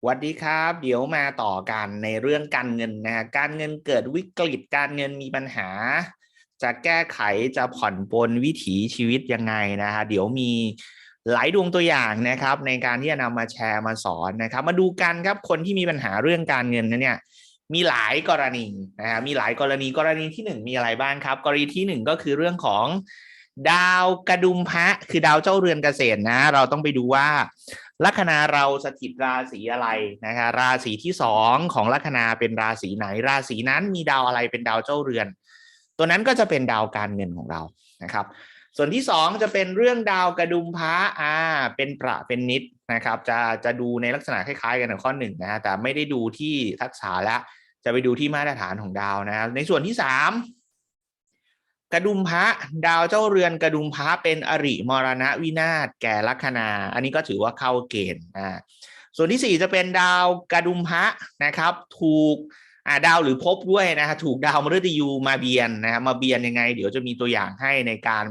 สวัสดีครับ เดี๋ยวมาต่อกันในเรื่องการเงินนะฮะการเงินเกิดวิกฤตการเงินมีปัญหา จะแก้ไขจะผ่อนปลนวิถีชีวิตยังไงนะฮะเดี๋ยวมีหลายดวงตัวอย่างนะครับ ในการที่จะนำมาแชร์มาสอนนะครับ มาดูกันครับคนที่มีปัญหาเรื่องการเงินนะเนี่ยมีหลายกรณีนะฮะมีหลายกรณีกรณีที่หนึ่งมีอะไรบ้างครับ กรณีที่หนึ่งก็คือเรื่องของดาวกระดุมพระคือดาวเจ้าเรือนเกษตรนะ เราต้องไปดูว่า ลัคนาเราสถิตราศีอะไรนะคะราศีที่สองของลัคนาเป็นราศีไหน ราศีนั้นมีดาวอะไรเป็นดาวเจ้าเรือน ตัวนั้นก็จะเป็นดาวการเงินของเรานะครับ ส่วนที่สองจะเป็นเรื่องดาวกระดุมพระอ่าเป็นประเป็นนิดนะครับ จะจะดูในลักษณะคล้ายๆกันกับข้อหนึ่งนะฮะแต่ไม่ได้ดูที่ทักษะและจะไปดูที่มาตรฐานของดาวนะในส่วนที่สาม กระดุมพระดาวเจ้าเรือนกระดุมพระเป็นอริมรณะวินาศแก่ลัคนา อันนี้ก็ถือว่าเข้าเกณฑ์อ่าส่วนที่สี่จะเป็นดาวกระดุมพระนะครับ ถูกอ่าดาวหรือภพด้วยนะฮะถูกดาวมฤตยูมาเบียนนะฮะมาเบียนยังไง เดี๋ยวจะมีตัวอย่างให้ในการ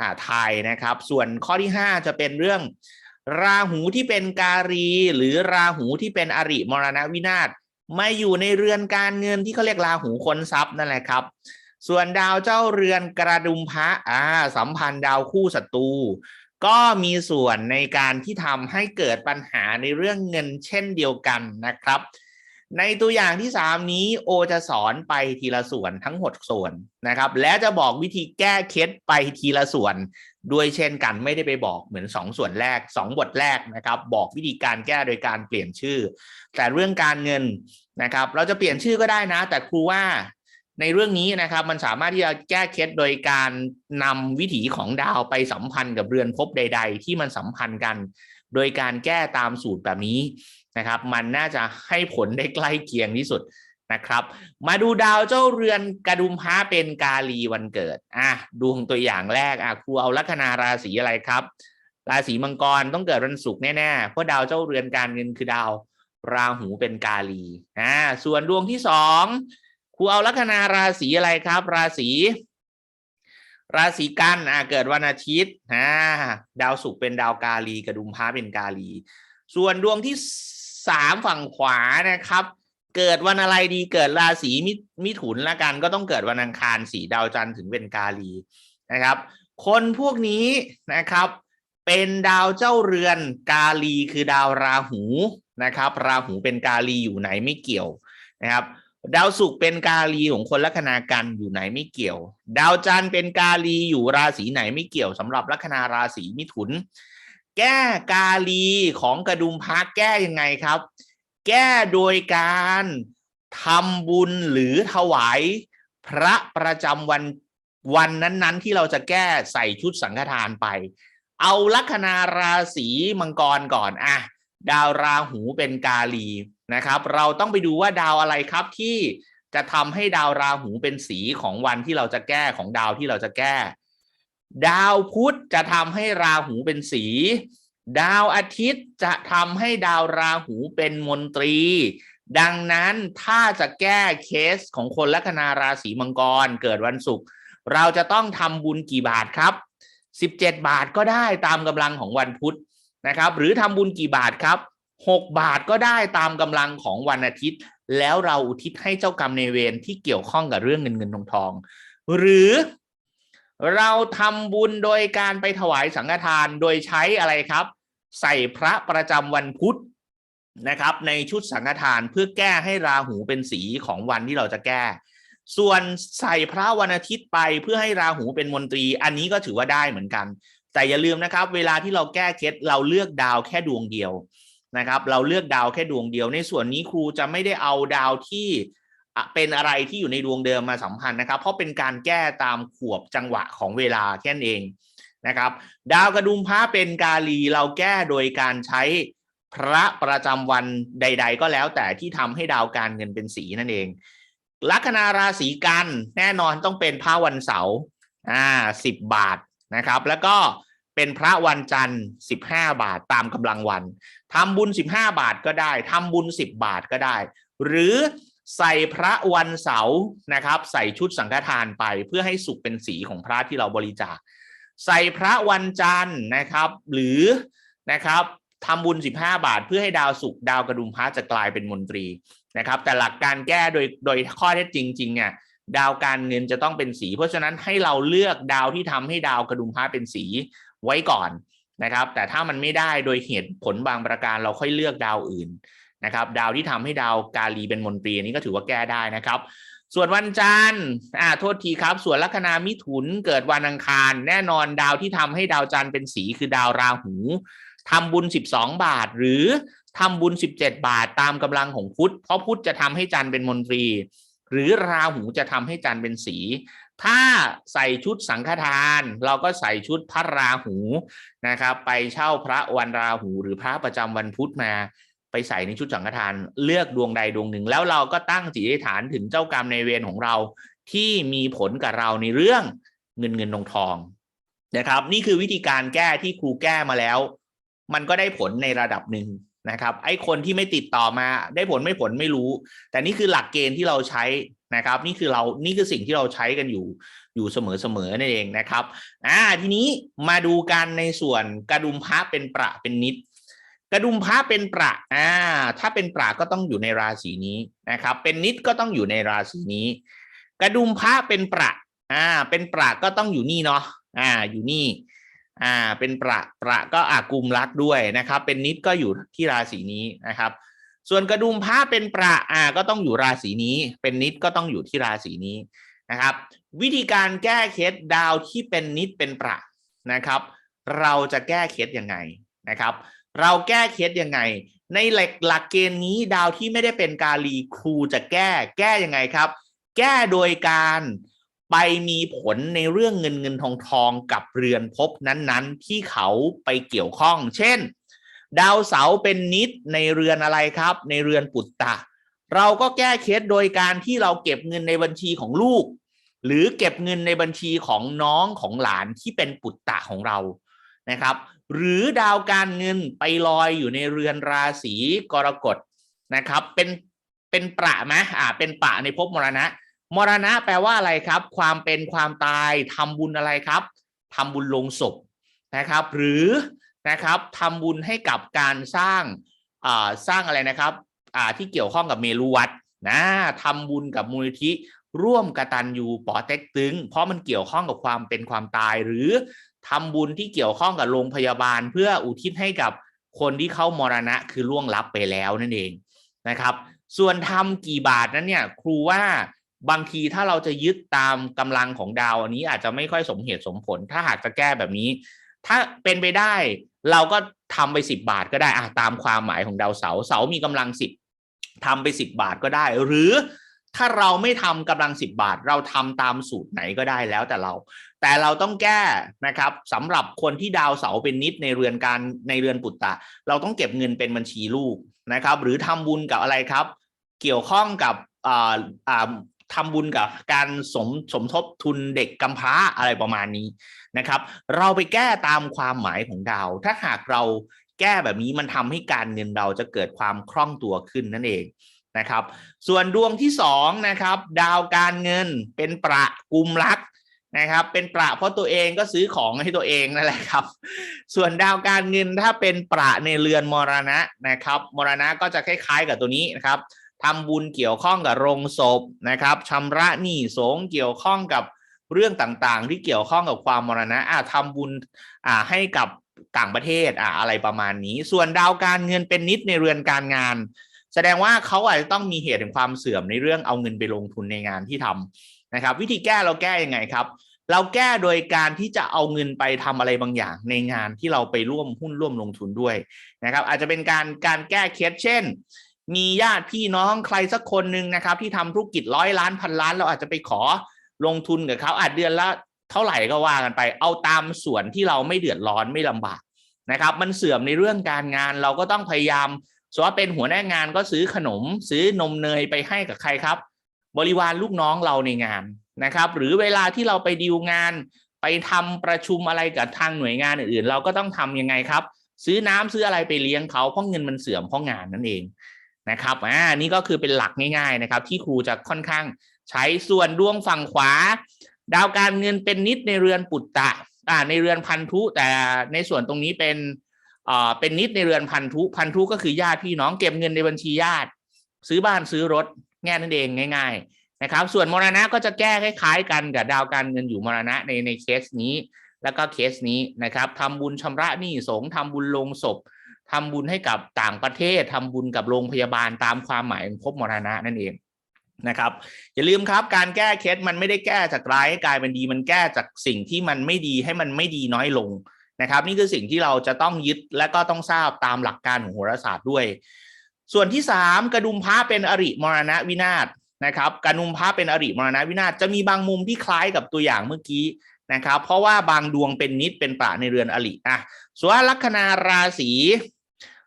อ่าทายนะครับ ส่วนข้อที่ห้าจะเป็นเรื่อง ราหูที่เป็นการี หรือราหูที่เป็นอริมรณะวินาศไม่อยู่ในเรือนการเงินที่เขาเรียกราหูคนทรัพย์นั่นแหละครับ ส่วนดาวเจ้าเรือนกระดุมพระอ่าสัมพันธ์ดาวคู่ศัตรูก็มีส่วนในการที่ทำให้เกิดปัญหาในเรื่องเงินเช่นเดียวกันนะครับ ในตัวอย่างที่สามนี้โอจะสอนไปทีละส่วนทั้งหมดส่วนนะครับ และจะบอกวิธีแก้เคล็ดไปทีละส่วนด้วยเช่นกันไม่ได้ไปบอกเหมือนสองส่วนแรกสองบทแรกนะครับ บอกวิธีการแก้โดยการเปลี่ยนชื่อ แต่เรื่องการเงินนะครับ เราจะเปลี่ยนชื่อก็ได้นะ แต่ครูว่า ในเรื่องนี้นะครับมันสามารถที่จะแก้เคล็ดโดยการนำวิถีของดาวไปสัมพันธ์กับเรือนภพใด ๆ ที่มันสัมพันธ์กัน โดยการแก้ตามสูตรแบบนี้นะครับ มันน่าจะให้ผลได้ใกล้เคียงที่สุดนะครับ มาดูดาวเจ้าเรือนกระดุมพระเป็นกาลีวันเกิดอะดูของตัวอย่างแรกอะครูเอาลัคนาราศีอะไรครับ ราศีมังกรต้องเกิดวันศุกร์แน่ๆเพราะดาวเจ้าเรือนการเงินคือดาวราหูเป็นกาลีอ่าส่วนดวงที่สอง ครูเอาลัคนาราศีอะไรครับ ราศีราศีกันอ่าเกิดวันอาทิตย์อ่าดาวศุกร์เป็นดาวกาลีกระดุมพระเป็นกาลี ส่วนดวงที่สามฝั่งขวานะครับ เกิดวันอะไรดีเกิดราศีมิมิถุนละกัน ก็ต้องเกิดวันอังคารสีดาวจันทร์ถึงเป็นกาลีนะครับ คนพวกนี้นะครับ เป็นดาวเจ้าเรือนกาลีคือดาวราหูนะครับ ราหูเป็นกาลีอยู่ไหนไม่เกี่ยวนะครับ ดาวศุกร์เป็นกาลีของคนลัคนากันอยู่ไหนไม่เกี่ยว ดาวจันทร์เป็นกาลีอยู่ราศีไหนไม่เกี่ยวสำหรับลัคนาราศีมิถุน แก้กาลีของกระดุมพระแก้ยังไงครับ แก้โดยการทำบุญหรือถวาย พระประจำวันวันนั้นๆ ที่เราจะแก้ใส่ชุดสังฆทานไป เอาลัคนาราศีมังกรก่อนอะดาวราหูเป็นกาลี นะครับ เราต้องไปดูว่าดาวอะไรครับที่จะทำให้ดาวราหูเป็นสีของวันที่เราจะแก้ของดาวที่เราจะแก้ ดาวพุธจะทำให้ราหูเป็นสี ดาวอาทิตย์จะทำให้ดาวราหูเป็นมนตรี ดังนั้นถ้าจะแก้เคสของคนลัคนาราศีมังกรเกิดวันศุกร์เราจะต้องทำบุญกี่บาทครับ 17 บาทก็ได้ตามกำลังของวันพุธนะครับ หรือทำบุญกี่บาทครับ 6 บาทก็ได้ตามกำลังของวันอาทิตย์ แล้วเราอุทิศให้เจ้ากรรมในเวรที่เกี่ยวข้องกับเรื่องเงินเงินทองทอง หรือเราทำบุญโดยการไปถวายสังฆทานโดยใช้อะไรครับ ใส่พระประจำวันพุธนะครับ ในชุดสังฆทานเพื่อแก้ให้ราหูเป็นสีของวันที่เราจะแก้ ส่วนใส่พระวันอาทิตย์ไปเพื่อให้ราหูเป็นมนตรี อันนี้ก็ถือว่าได้เหมือนกัน แต่อย่าลืมนะครับ เวลาที่เราแก้เคล็ดเราเลือกดาวแค่ดวงเดียว นะครับ เราเลือกดาวแค่ดวงเดียว ในส่วนนี้ครูจะไม่ได้เอาดาวที่เป็นอะไรที่อยู่ในดวงเดิมมาสัมพันธ์นะครับ เพราะเป็นการแก้ตามขวบจังหวะของเวลาแค่นั้นเองนะครับ ดาวกระดุมพระเป็นกาลีเราแก้โดยการใช้พระประจำวันใด ๆ ก็แล้วแต่ที่ทำให้ดาวการเงินเป็นสีนั่นเอง ลัคนาราศีกันแน่นอนต้องเป็นพระวันเสาร์อ่าสิบบาทนะครับ แล้วก็ เป็นพระวันจันทร์สิบห้าบาทตามกำลังวันทำบุญสิบห้าบาทก็ได้ทำบุญสิบบาทก็ได้ หรือใส่พระวันเสาร์นะครับ ใส่ชุดสังฆทานไปเพื่อให้สุกเป็นสีของพระที่เราบริจาค ใส่พระวันจันทร์นะครับ หรือนะครับทำบุญ 15 บาท เพื่อให้ดาวศุกดาวกระดุมพระจะกลายเป็นมนตรีนะครับ แต่หลักการแก้โดยโดยข้อเท็จจริงจริงเนี่ยดาวการเงินจะต้องเป็นสี เพราะฉะนั้นให้เราเลือกดาวที่ทำให้ดาวกระดุมพระเป็นสี ไว้ก่อนนะครับ แต่ถ้ามันไม่ได้โดยเหตุผลบางประการเราค่อยเลือกดาวอื่นนะครับ ดาวที่ทำให้ดาวกาลีเป็นมนตรีนี้ก็ถือว่าแก้ได้นะครับ ส่วนวันจันทร์อ่าโทษทีครับ ส่วนลัคนามิถุนเกิดวันอังคาร แน่นอนดาวที่ทำให้ดาวจันทร์เป็นสีคือดาวราหูทำบุญ 12 บาท หรือทำบุญ 17 บาทตามกำลังของพุธเพราะพุธจะทำให้จันทร์เป็นมนตรี หรือราหูจะทำให้จันทร์เป็นสี ถ้าใส่ชุดสังฆทาน เราก็ใส่ชุดพระราหูนะครับ ไปเช่าพระวันราหู หรือพระประจำวันพุธมา ไปใส่ในชุดสังฆทานเลือกดวงใดดวงหนึ่ง แล้วเราก็ตั้งจิตอธิษฐานถึงเจ้ากรรมในเวรของเราที่มีผลกับเราในเรื่องเงินเงินทองทองนะครับ นี่คือวิธีการแก้ที่ครูแก้มาแล้ว มันก็ได้ผลในระดับหนึ่งนะครับ ไอ้คนที่ไม่ติดต่อมาได้ผลไม่ผลไม่รู้ แต่นี่คือหลักเกณฑ์ที่เราใช้ นะครับนี่คือเรานี่คือสิ่งที่เราใช้กันอยู่อยู่เสมอๆนั่นเองนะครับอ่าทีนี้มาดูกันในส่วนกระดุมพระเป็นประเป็นนิด กระดุมพระเป็นประอ่าถ้าเป็นประก็ต้องอยู่ในราศีนี้นะครับ เป็นนิดก็ต้องอยู่ในราศีนี้ กระดุมพระเป็นประอ่าเป็นประก็ต้องอยู่นี่เนาะอ่าอยู่นี่อ่าเป็นประประก็อากุมรักด้วยนะครับ เป็นนิดก็อยู่ที่ราศีนี้นะครับ ส่วนกระดุมพระเป็นประอ่าก็ต้องอยู่ราศีนี้ เป็นนิดก็ต้องอยู่ที่ราศีนี้นะครับ วิธีการแก้เคล็ดดาวที่เป็นนิดเป็นประนะครับ เราจะแก้เคล็ดยังไงนะครับ เราแก้เคล็ดยังไง ในหลักหลักเกณฑ์นี้ดาวที่ไม่ได้เป็นกาลีครูจะแก้แก้ยังไงครับ แก้โดยการไปมีผลในเรื่องเงินเงินทองทองกับเรือนภพนั้นๆ ที่เขาไปเกี่ยวข้อง เช่น ดาวเสาเป็นนิดในเรือนอะไรครับ ในเรือนปุตตะ เราก็แก้เคล็ดโดยการที่เราเก็บเงินในบัญชีของลูก หรือเก็บเงินในบัญชีของน้องของหลานที่เป็นปุตตะของเรานะครับ หรือดาวการเงินไปลอยอยู่ในเรือนราศีกรกฎนะครับ เป็นเป็นประไหมอ่าเป็นประในภพมรณะ มรณะแปลว่าอะไรครับ ความเป็นความตายทำบุญอะไรครับทำบุญลงศพนะครับ หรือ นะครับทำบุญให้กับการสร้างอ่าสร้างอะไรนะครับอ่าที่เกี่ยวข้องกับเมรุวัดนะทำบุญกับมูลนิธิร่วมกตันยูปอเต็กตึง เพราะมันเกี่ยวข้องกับความเป็นความตายหรือทำบุญที่เกี่ยวข้องกับโรงพยาบาล เพื่ออุทิศให้กับคนที่เข้ามรณะคือล่วงลับไปแล้วนั่นเองนะครับ ส่วนทำกี่บาทนั้นเนี่ยครูว่าบางทีถ้าเราจะยึดตามกำลังของดาวอันนี้อาจจะไม่ค่อยสมเหตุสมผล ถ้าหากจะแก้แบบนี้ ถ้าเป็นไปได้ เราก็ทำไปสิบบาทก็ได้อะตามความหมายของดาวเสาร์เสามีกำลังสิบทำไปสิบบาทก็ได้ หรือถ้าเราไม่ทำกำลังสิบบาท เราทำตามสูตรไหนก็ได้แล้วแต่เรา แต่เราต้องแก้นะครับสำหรับคนที่ดาวเสาร์เป็นนิดในเรือนการในเรือนปุตตะ เราต้องเก็บเงินเป็นบัญชีลูกนะครับ หรือทำบุญกับอะไรครับ เกี่ยวข้องกับอ่าอ่าทำบุญกับการสมสมทบทุนเด็กกำพร้าอะไรประมาณนี้ นะครับ เราไปแก้ตามความหมายของดาว ถ้าหากเราแก้แบบนี้มันทำให้การเงินเราจะเกิดความคล่องตัวขึ้นนั่นเองนะครับ ส่วนดวงที่สองนะครับดาวการเงินเป็นประกุมรักนะครับ เป็นประเพราะตัวเองก็ซื้อของให้ตัวเองนั่นแหละครับ ส่วนดาวการเงินถ้าเป็นประในเรือนมรณะนะครับ มรณะก็จะคล้าย ๆ กับตัวนี้นะครับทำบุญเกี่ยวข้องกับโรงศพนะครับชำระหนี้สงเกี่ยวข้องกับ เรื่องต่างๆ ที่เกี่ยวข้องกับความมรณะอ่าทำบุญอ่าให้กับต่างประเทศอ่าอะไรประมาณนี้ ส่วนดาวการเงินเป็นนิดในเรือนการงาน แสดงว่าเขาอาจจะต้องมีเหตุแห่งความเสื่อมในเรื่องเอาเงินไปลงทุนในงานที่ทำนะครับ วิธีแก้เราแก้ยังไงครับ เราแก้โดยการที่จะเอาเงินไปทำอะไรบางอย่างในงานที่เราไปร่วมหุ้นร่วมลงทุนด้วยนะครับ อาจจะเป็นการการแก้เคสเช่นมีญาติพี่น้องใครสักคนหนึ่งนะครับ ที่ทำธุรกิจร้อยล้านพันล้าน เราอาจจะไปขอ ลงทุนกับเขาอาจเดือนละเท่าไหร่ก็ว่ากันไป เอาตามส่วนที่เราไม่เดือดร้อนไม่ลำบากนะครับ มันเสื่อมในเรื่องการงานเราก็ต้องพยายามสมมติว่าเป็นหัวหน้างานก็ซื้อขนม ซื้อนมเนยไปให้กับใครครับ บริวารลูกน้องเราในงานนะครับ หรือเวลาที่เราไปดีลงาน ไปทำประชุมอะไรกับทางหน่วยงานอื่นๆ เราก็ต้องทำยังไงครับ ซื้อน้ำซื้ออะไรไปเลี้ยงเขาเพราะเงินมันเสื่อมเพราะงานนั่นเองนะครับอ่านี่ก็คือเป็นหลักง่าย ๆนะครับ ที่ครูจะค่อนข้าง ใช้ส่วนดวงฝั่งขวา ดาวการเงินเป็นนิดในเรือนปุตตะอ่าในเรือนพันธุ แต่ในส่วนตรงนี้เป็นอ่าเป็นนิดในเรือนพันธุ พันธุก็คือญาติพี่น้องเก็บเงินในบัญชีญาติ ซื้อบ้านซื้อรถแง่นั่นเองง่าย ๆ นะครับ ส่วนมรณะก็จะแก้คล้ายๆกันกับดาวการเงินอยู่มรณะในในเคสนี้ แล้วก็เคสนี้นะครับทำบุญชำระหนี้สงฆ์ทำบุญลงศพทำบุญให้กับต่างประเทศทำบุญกับโรงพยาบาลตามความหมายของภพมรณะนั่นเอง นะครับอย่าลืมครับการแก้เคสมันไม่ได้แก้จากร้ายให้กลายเป็นดีมันแก้จากสิ่งที่มันไม่ดีให้มันไม่ดีน้อยลงนะครับ นี่คือสิ่งที่เราจะต้องยึดและก็ต้องทราบตามหลักการของโหราศาสตร์ด้วย ส่วนที่สามกระดุมพระเป็นอริมรณะวินาศนะครับกระดุมพระเป็นอริมรณะวินาศจะมีบางมุมที่คล้ายกับตัวอย่างเมื่อกี้นะครับเพราะว่าบางดวงเป็นนิดเป็นประในเรือนอริอะส่วนลัคนาราศี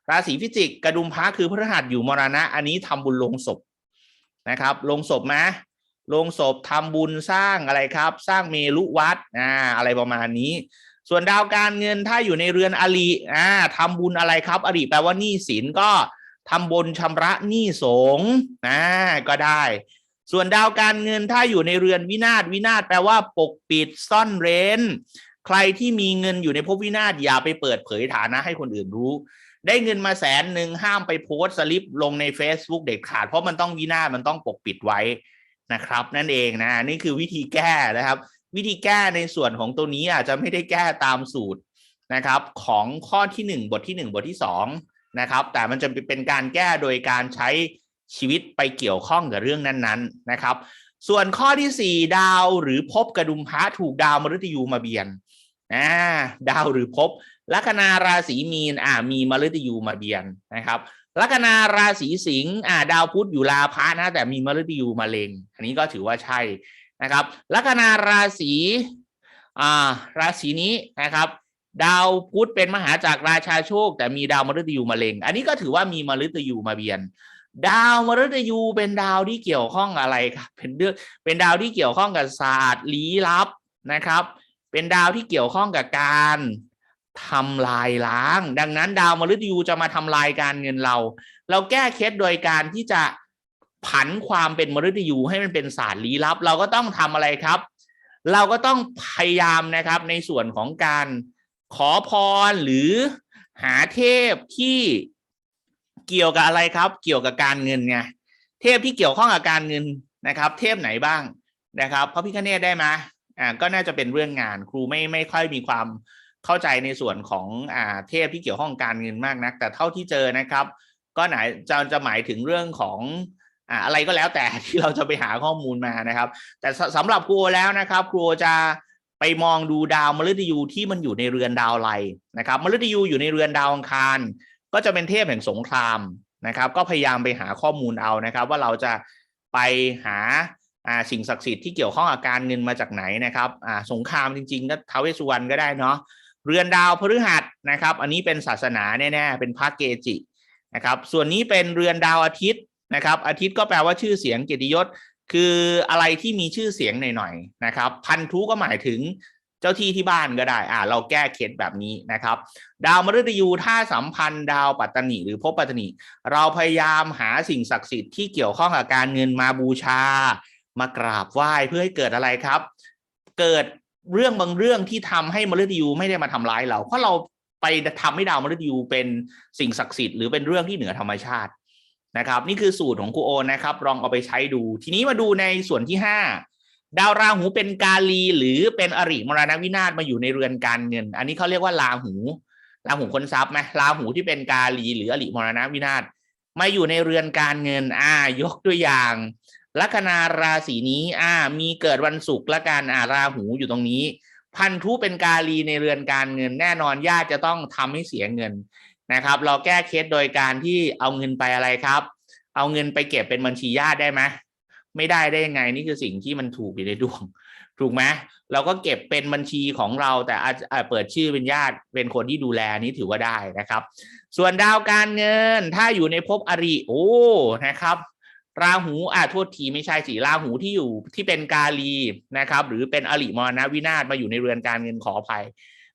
ราศีพิจิก กระดุมพระคือพฤหัสอยู่มรณะ อันนี้ทำบุญลงศพ นะครับลงศพไหมลงศพทำบุญสร้างอะไรครับ สร้างเมรุวัดอ่าอะไรประมาณนี้ ส่วนดาวการเงินถ้าอยู่ในเรือนอริอ่าทำบุญอะไรครับ อริแปลว่าหนี้สินก็ทำบุญชำระหนี้สงฆ์อ่าก็ได้ ส่วนดาวการเงินถ้าอยู่ในเรือนวินาศวินาศแปลว่าปกปิดซ่อนเร้น ใครที่มีเงินอยู่ในภพวินาศอย่าไปเปิดเผยฐานะให้คนอื่นรู้ ได้เงินมาแสนหนึ่งห้ามไปโพสต์สลิปลงใน Facebook เด็ดขาด เพราะมันต้องวินาศมันต้องปกปิดไว้นะครับ นั่นเองนะนี่คือวิธีแก้นะครับ วิธีแก้ในส่วนของตัวนี้อาจจะไม่ได้แก้ตามสูตรนะครับ ของข้อที่หนึ่งบทที่หนึ่งบทที่สองนะครับแต่มันจะเป็นการแก้โดยการใช้ชีวิตไปเกี่ยวข้องกับเรื่องนั้นๆนะครับ ส่วนข้อที่สี่ดาวหรือภพกระดุมพระถูกดาวมฤตยูมาเบียนอ่าดาวหรือภพ ลัคนาราศีมีนอ่ามีมฤตยูมาเบียนนะครับลัคนาราศีสิงห์อ่าดาวพุธอยู่ลาพะนะแต่มีมฤตยูมาเลงอันนี้ก็ถือว่าใช่นะครับลัคนาราศีอ่าราศีนี้นะครับ ดาวพุธเป็นมหาจากรราชาโชค แต่มีดาวมฤตยูมาเลงอันนี้ก็ถือว่ามีมฤตยูมาเบียน ดาวมฤตยูเป็นดาวที่เกี่ยวข้องอะไรครับเป็นเรื่องเป็นดาวที่เกี่ยวข้องกับศาสตร์ลี้ลับนะครับ เป็นดาวที่เกี่ยวข้องกับการ ทำลายล้าง ดังนั้นดาวมฤตยูจะมาทำลายการเงินเรา เราแก้เคล็ดโดยการที่จะผันความเป็นมฤตยูให้มันเป็นศาสตร์ลี้ลับ เราก็ต้องทำอะไรครับ เราก็ต้องพยายามนะครับในส่วนของการขอพรหรือหาเทพที่เกี่ยวกับอะไรครับ เกี่ยวกับการเงินไงเทพที่เกี่ยวข้องกับการเงินนะครับ เทพไหนบ้างนะครับพระพิฆเนศได้ไหมอ่าก็น่าจะเป็นเรื่องงานครูไม่ไม่ค่อยมีความ เข้าใจในส่วนของอ่าเทพที่เกี่ยวข้องการเงินมากนัก แต่เท่าที่เจอนะครับ ก็ไหนจะจะหมายถึงเรื่องของอ่าอะไรก็แล้วแต่ที่เราจะไปหาข้อมูลมานะครับ แต่สสำหรับครูแล้วนะครับครูจะไปมองดูดาวมฤตยูที่มันอยู่ในเรือนดาวไรนะครับมฤตยูอยู่ในเรือนดาวอังคาร ก็จะเป็นเทพแห่งสงครามนะครับ ก็พยายามไปหาข้อมูลเอานะครับ ว่าเราจะไปหาสิ่งศักดิ์สิทธิ์ที่เกี่ยวข้องกับการเงินมาจากไหนนะครับอ่าสงครามจริงๆก็ท้าวเวสสุวรรณก็ได้เนาะ เรือนดาวพฤหัสนะครับ อันนี้เป็นศาสนาแน่ๆเป็นพระเกจินะครับ ส่วนนี้เป็นเรือนดาวอาทิตย์นะครับ อาทิตย์ก็แปลว่าชื่อเสียงเกียรติยศ คืออะไรที่มีชื่อเสียงหน่อยๆนะครับ พันธุก็หมายถึงเจ้าที่ที่บ้านก็ได้ อ่า เราแก้เคล็ดแบบนี้นะครับ ดาวมฤตยูถ้าสัมพันธ์ดาวปัตตนิหรือภพปัตตนิเราพยายามหาสิ่งศักดิ์สิทธิ์ที่เกี่ยวข้องกับการเงินมาบูชา มากราบไหว้เพื่อให้เกิดอะไรครับ เกิด เรื่องบางเรื่องที่ทำให้มฤตยูไม่ได้มาทำร้ายเรา เพราะเราไปทำให้ดาวมฤตยูเป็นสิ่งศักดิ์สิทธิ์หรือเป็นเรื่องที่เหนือธรรมชาตินะครับ นี่คือสูตรของครูโอนะครับ ลองเอาไปใช้ดู ทีนี้มาดูในส่วนที่ห้าดาวราหูเป็นกาลีหรือเป็นอริมรณวินาศมาอยู่ในเรือนการเงิน อันนี้เขาเรียกว่าราหูราหูคนทรัพย์ไหมราหูที่เป็นกาลีหรืออริมรณวินาศมาอยู่ในเรือนการเงินอ่ายกตัวอย่าง ลัคนาราศีนี้ อ่า มีเกิดวันศุกร์ละกันอ่าราหูอยู่ตรงนี้ พันธุเป็นกาลีในเรือนการเงิน แน่นอนญาติจะต้องทำให้เสียเงินนะครับ เราแก้เคสโดยการที่เอาเงินไปอะไรครับ เอาเงินไปเก็บเป็นบัญชีญาติได้ไหมไม่ได้ได้ยังไงนี่คือสิ่งที่มันถูกอยู่ในดวง ถูกไหมเราก็เก็บเป็นบัญชีของเราแต่อาจจะเปิดชื่อเป็นญาติเป็นคนที่ดูแลนี้ถือว่าได้นะครับ ส่วนดาวการเงินถ้าอยู่ในภพอริโอ้นะครับ ราหูอ่าโทษทีไม่ใช่สิราหูที่อยู่ที่เป็นกาลีนะครับ หรือเป็นอริมรณวินาศมาอยู่ในเรือนการเงินขออภัย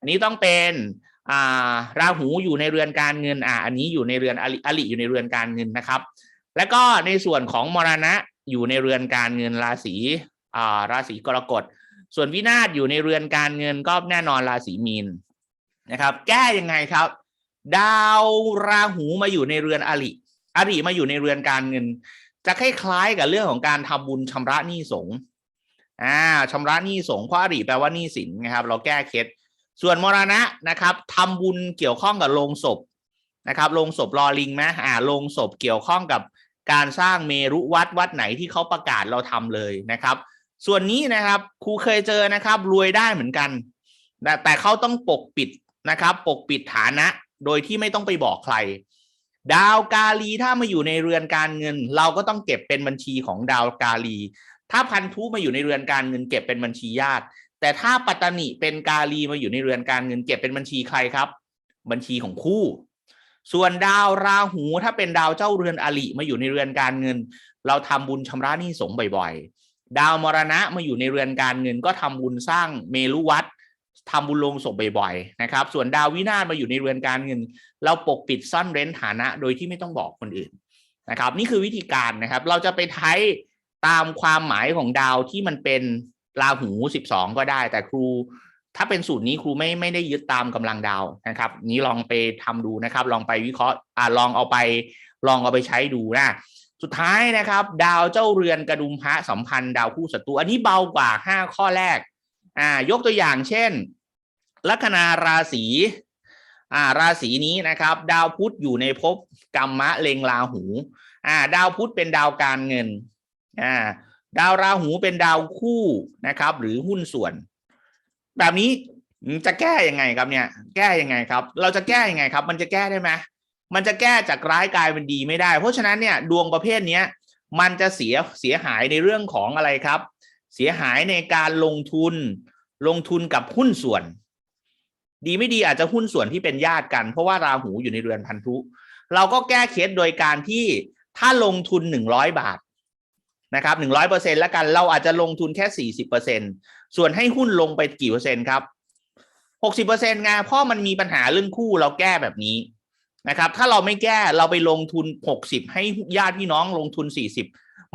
อันนี้ต้องเป็นอ่าราหูอยู่ในเรือนการเงินอ่าอันนี้อยู่ในเรือนอริอริอยู่ในเรือนการเงินนะครับ แล้วก็ในส่วนของมรณะอยู่ในเรือนการเงินราศีอ่าราศีกรกฎ ส่วนวินาศอยู่ในเรือนการเงินก็แน่นอนราศีมีนนะครับ แก้ยังไงครับ ดาวราหูมาอยู่ในเรือนอริอริมาอยู่ในเรือนการเงิน จะคล้ายๆกับเรื่องของการทำบุญชำระหนี้สงฆ์อ่าชำระหนี้สงฆ์เพราะอริแปลว่าหนี้สินนะครับ เราแก้เคล็ดส่วนมรณะนะครับทำบุญเกี่ยวข้องกับโลงศพนะครับโลงศพรอลิงไหมอ่าโลงศพเกี่ยวข้องกับการสร้างเมรุวัดวัดไหนที่เขาประกาศเราทำเลยนะครับ ส่วนนี้นะครับครูเคยเจอนะครับรวยได้เหมือนกัน แต่แต่เขาต้องปกปิดนะครับ ปกปิดฐานะโดยที่ไม่ต้องไปบอกใคร ดาวกาลีถ้ามาอยู่ในเรือนการเงิน เราก็ต้องเก็บเป็นบัญชีของดาวกาลี ถ้าพันธุมาอยู่ในเรือนการเงิน เก็บเป็นบัญชีญาติ แต่ถ้าปัตตนิเป็นกาลีมาอยู่ในเรือนการเงิน เก็บเป็นบัญชีใครครับ บัญชีของคู่ ส่วนดาวราหูถ้าเป็นดาวเจ้าเรือนอลิมาอยู่ในเรือนการเงิน เราทำบุญชำระหนี้สงบ่อยๆ ดาวมรณะมาอยู่ในเรือนการเงินก็ทำบุญสร้างเมรุวัด ทำบุญลงศพบ่อยๆนะครับ ส่วนดาววินาศมาอยู่ในเรือนการเงิน เราปกปิดซ่อนเร้นฐานะโดยที่ไม่ต้องบอกคนอื่นนะครับ นี่คือวิธีการนะครับ เราจะไปใช้ตามความหมายของดาวที่มันเป็นราหูสิบสองก็ได้ แต่ครู ถ้าเป็นสูตรนี้ครูไม่ไม่ได้ยึดตามกำลังดาวนะครับ นี้ลองไปทำดูนะครับ ลองไปวิเคราะห์อ่าลองเอาไปลองเอาไปใช้ดูนะสุดท้ายนะครับ ดาวเจ้าเรือนกระดุมพระสัมพันธ์ดาวคู่ศัตรูอันนี้เบากว่าห้าข้อแรก อ่ายกตัวอย่างเช่น ลัคนาราศีอ่าราศีนี้นะครับ ดาวพุธอยู่ในภพกรรมะเลงราหูอ่าดาวพุธเป็นดาวการเงินอ่าดาวราหูเป็นดาวคู่นะครับ หรือหุ้นส่วน แบบนี้จะแก้ยังไงครับเนี่ย แก้ยังไงครับ เราจะแก้ยังไงครับ มันจะแก้ได้ไหมมันจะแก้จากร้ายกลายเป็นดีไม่ได้ เพราะฉะนั้นเนี่ยดวงประเภทเนี้ยมันจะเสียเสียหายในเรื่องของอะไรครับ เสียหายในการลงทุน ลงทุนกับหุ้นส่วน ดีไม่ดีอาจจะหุ้นส่วนที่เป็นญาติกัน เพราะว่าราหูอยู่ในเรือนพันธุ เราก็แก้เคสโดยการที่ถ้าลงทุนหนึ่งร้อยบาทนะครับหนึ่งร้อยเปอร์เซ็นแล้วกันเราอาจจะลงทุนแค่สี่สิบเปอร์เซ็นส่วนให้หุ้นลงไปกี่เปอร์เซ็นต์ครับหกสิบเปอร์เซ็นต์ไงเพราะมันมีปัญหาเรื่องคู่เราแก้แบบนี้นะครับ ถ้าเราไม่แก้เราไปลงทุนหกสิบให้ญาติพี่น้องลงทุนสี่สิบ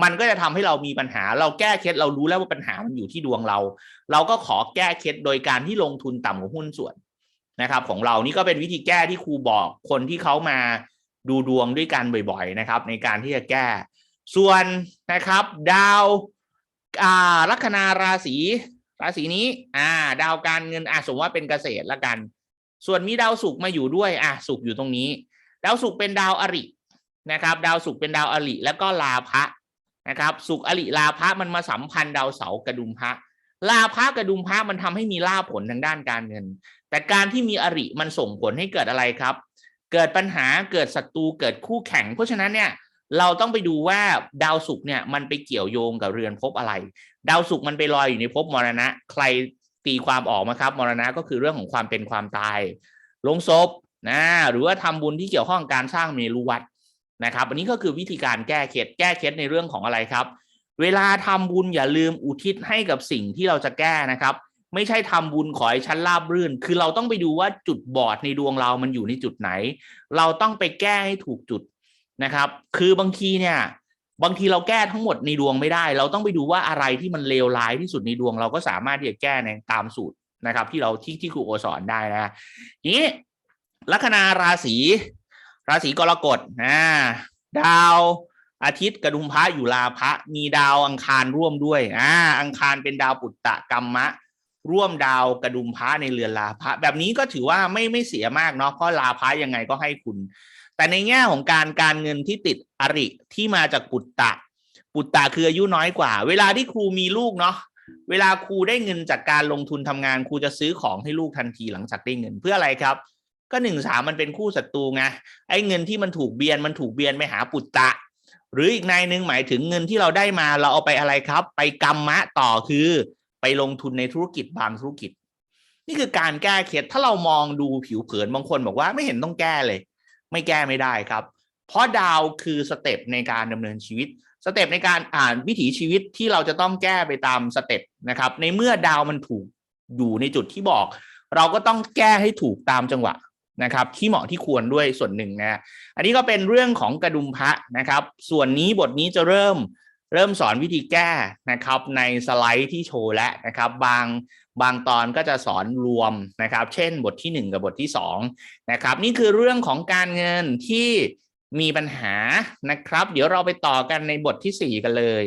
มันก็จะทำให้เรามีปัญหา เราแก้เคล็ดเรารู้แล้วว่าปัญหามันอยู่ที่ดวงเรา เราก็ขอแก้เคล็ดโดยการที่ลงทุนต่ำกว่าหุ้นส่วนนะครับ ของเรานี่ก็เป็นวิธีแก้ที่ครูบอกคนที่เขามาดูดวงด้วยกันบ่อยๆนะครับ ในการที่จะแก้ ส่วนนะครับ ดาวอ่าลัคนาราศีราศีนี้ อ่า ดาวการเงินอะสมมติว่าเป็นเกษตรละกัน ส่วนมีดาวศุกร์มาอยู่ด้วยอะศุกร์อยู่ตรงนี้ ดาวศุกร์เป็นดาวอรินะครับ ดาวศุกร์เป็นดาวอริแล้วก็ลาภะ นะครับศุกร์อริลาภะมันมาสัมพันธ์ดาวเสากระดุมพระลาภะกระดุมพระมันทำให้มีลาภผลทางด้านการเงิน แต่การที่มีอริมันส่งผลให้เกิดอะไรครับ เกิดปัญหาเกิดศัตรูเกิดคู่แข่ง เพราะฉะนั้นเนี่ยเราต้องไปดูว่าดาวศุกร์เนี่ยมันไปเกี่ยวโยงกับเรือนภพอะไร ดาวศุกร์มันไปลอยอยู่ในภพมรณะ ใครตีความออกมาครับมรณะก็คือเรื่องของความเป็นความตายลงศพนะหรือว่าทำบุญที่เกี่ยวข้องการสร้างเมรุวัด นะครับอันนี้ก็คือวิธีการแก้เคล็ดแก้เคล็ดในเรื่องของอะไรครับ เวลาทำบุญอย่าลืมอุทิศให้กับสิ่งที่เราจะแก้นะครับ ไม่ใช่ทำบุญขอให้ชั้นราบรื่น คือเราต้องไปดูว่าจุดบอดในดวงเรามันอยู่ในจุดไหน เราต้องไปแก้ให้ถูกจุดนะครับ คือบางทีเนี่ยบางทีเราแก้ทั้งหมดในดวงไม่ได้ เราต้องไปดูว่าอะไรที่มันเลวร้ายที่สุดในดวง เราก็สามารถที่จะแก้ในตามสูตรนะครับ ที่เราที่ที่ครูโอสอนได้นะนี้ลัคนาราศี ราศีกรกฎนะดาวอาทิตย์กระดุมพระอยู่ลาพระมีดาวอังคารร่วมด้วยอ่าอังคารเป็นดาวปุตตะกรรมะ ร่วมดาวกระดุมพระในเรือนลาพระแบบนี้ก็ถือว่าไม่ไม่เสียมากเนาะเพราะลาพระยังไงก็ให้คุณ แต่ในแง่ของการการเงินที่ติดอริที่มาจากปุตตะ ปุตตะคืออายุน้อยกว่า เวลาที่ครูมีลูกเนาะเวลาครูได้เงินจากการลงทุนทำงานครูจะซื้อของให้ลูกทันทีหลังจากได้เงินเพื่ออะไรครับ ก็หนึ่งสามมันเป็นคู่ศัตรูไงไอ้เงินที่มันถูกเบียนมันถูกเบียนไปหาปุตตะ หรืออีกในหนึ่งหมายถึงเงินที่เราได้มาเราเอาไปอะไรครับ ไปกรรมะต่อคือ ไปลงทุนในธุรกิจบางธุรกิจ นี่คือการแก้เคล็ดถ้าเรามองดูผิวเผินบางคนบอกว่าไม่เห็นต้องแก้เลย ไม่แก้ไม่ได้ครับ เพราะดาวคือสเต็ปในการดำเนินชีวิตสเต็ปในการอ่านวิถีชีวิตที่เราจะต้องแก้ไปตามสเต็ปนะครับ ในเมื่อดาวมันถูกอยู่ในจุดที่บอก เราก็ต้องแก้ให้ถูกตามจังหวะ นะครับที่เหมาะที่ควรด้วยส่วนหนึ่งนะอันนี้ก็เป็นเรื่องของกระดุมพระนะครับ ส่วนนี้บทนี้จะเริ่มเริ่มสอนวิธีแก้นะครับในสไลด์ที่โชว์แล้วนะครับบางบางตอนก็จะสอนรวมนะครับ เช่นบทที่หนึ่งกับบทที่สองนะครับนี่คือเรื่องของการเงินที่มีปัญหานะครับ เดี๋ยวเราไปต่อกันในบทที่สี่กันเลย